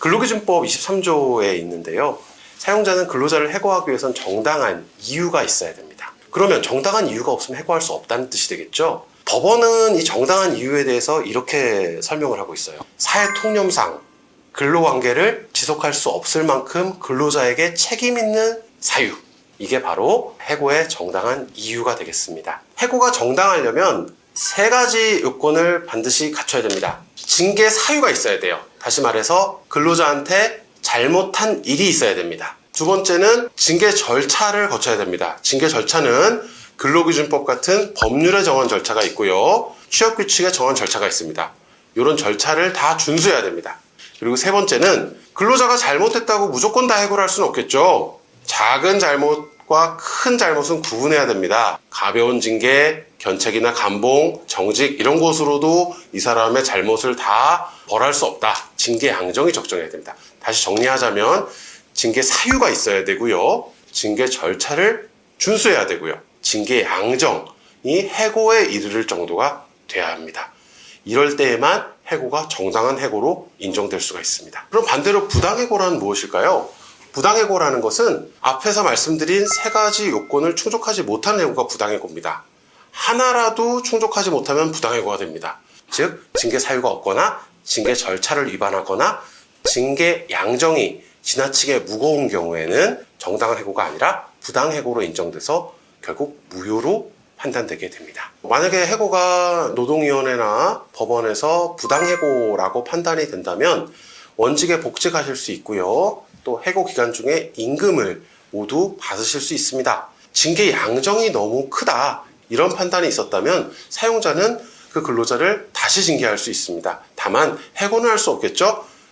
근로기준법 23조에 있는데요. 사용자는 근로자를 해고하기 위해선 정당한 이유가 있어야 됩니다. 그러면 정당한 이유가 없으면 해고할 수 없다는 뜻이 되겠죠. 법원은 이 정당한 이유에 대해서 이렇게 설명을 하고 있어요. 사회 통념상 근로관계를 지속할 수 없을 만큼 근로자에게 책임 있는 사유. 이게 바로 해고의 정당한 이유가 되겠습니다. 해고가 정당하려면 세 가지 요건을 반드시 갖춰야 됩니다. 징계 사유가 있어야 돼요. 다시 말해서 근로자한테 잘못한 일이 있어야 됩니다. 두 번째는 징계 절차를 거쳐야 됩니다. 징계 절차는 근로기준법 같은 법률에 정한 절차가 있고요. 취업규칙에 정한 절차가 있습니다. 이런 절차를 다 준수해야 됩니다. 그리고 세 번째는 근로자가 잘못했다고 무조건 다 해고를 할 수는 없겠죠. 작은 잘못과 큰 잘못은 구분해야 됩니다. 가벼운 징계, 견책이나 감봉, 정직 이런 것으로도 이 사람의 잘못을 다 벌할 수 없다. 징계 양정이 적정해야 됩니다. 다시 정리하자면 징계 사유가 있어야 되고요. 징계 절차를 준수해야 되고요. 징계 양정이 해고에 이르를 정도가 돼야 합니다. 이럴 때에만 해고가 정당한 해고로 인정될 수가 있습니다. 그럼 반대로 부당해고란 무엇일까요? 부당해고라는 것은 앞에서 말씀드린 세 가지 요건을 충족하지 못한 해고가 부당해고입니다. 하나라도 충족하지 못하면 부당해고가 됩니다. 즉, 징계 사유가 없거나 징계 절차를 위반하거나 징계 양정이 지나치게 무거운 경우에는 정당한 해고가 아니라 부당 해고로 인정돼서 결국 무효로 판단되게 됩니다. 만약에 해고가 노동위원회나 법원에서 부당 해고라고 판단이 된다면 원직에 복직하실 수 있고요. 또 해고 기간 중에 임금을 모두 받으실 수 있습니다. 징계 양정이 너무 크다. 이런 판단이 있었다면 사용자는 그 근로자를 다시 징계할 수 있습니다. 다만 해고는 할 수 없겠죠.